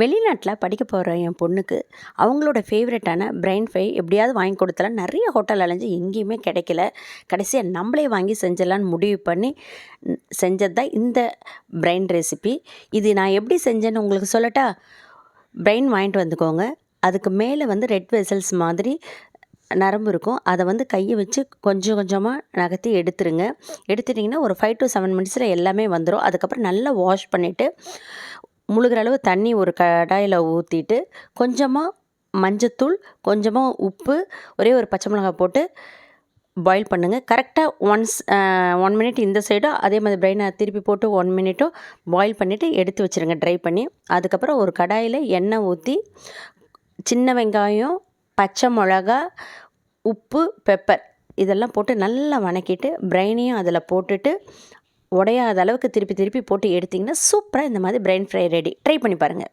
வெளிநாட்டில் படிக்க போகிற என் பொண்ணுக்கு அவங்களோட ஃபேவரட்டான பிரைன் ஃப்ரை எப்படியாவது வாங்கி கொடுத்தலாம் நிறைய ஹோட்டல் அலைஞ்சு எங்கேயுமே கிடைக்கல. கடைசியாக நம்மளே வாங்கி செஞ்சிடலான்னு முடிவு பண்ணி செஞ்சது தான் இந்த பிரைன் ரெசிபி இது நான் எப்படி செஞ்சேன்னு உங்களுக்கு சொல்லட்டா? பிரைன் வாங்கிட்டு வந்துக்கோங்க. அதுக்கு மேலே வந்து ரெட் வெசல்ஸ் மாதிரி நரம்பு இருக்கும். அதை வந்து கையை வச்சு கொஞ்சம் கொஞ்சமாக நகர்த்தி எடுத்துருங்க. எடுத்துட்டிங்கன்னா ஒரு ஃபைவ் டு செவன் மினிட்ஸில் எல்லாமே வந்துடும் அதுக்கப்புறம் நல்லா வாஷ் பண்ணிவிட்டு முழுகிற அளவு தண்ணி ஒரு கடாயில் ஊற்றிட்டு கொஞ்சமாக மஞ்சத்தூள் கொஞ்சமாக உப்பு ஒரே ஒரு பச்சை மிளகாய் போட்டு பாயில் பண்ணுங்கள் கரெக்டாக ஒன்ஸ் ஒன் மினிட் இந்த சைடும் அதே மாதிரி பிரெயினை திருப்பி போட்டு ஒன் மினிட்டும் பாயில் பண்ணிவிட்டு எடுத்து வச்சுருங்க. ட்ரை பண்ணி அதுக்கப்புறம் ஒரு கடாயில் எண்ணெய் ஊற்றி சின்ன வெங்காயம் பச்சை மிளகா உப்பு பெப்பர் இதெல்லாம் போட்டு நல்லா வணக்கிட்டு பிரெயினையும் அதில் போட்டுட்டு உடையாத அளவுக்கு திருப்பி திருப்பி போட்டு எடுத்திங்கன்னா சூப்பராக இந்த மாதிரி பிரெயின் ஃப்ரை ரெடி ட்ரை பண்ணி பாருங்கள்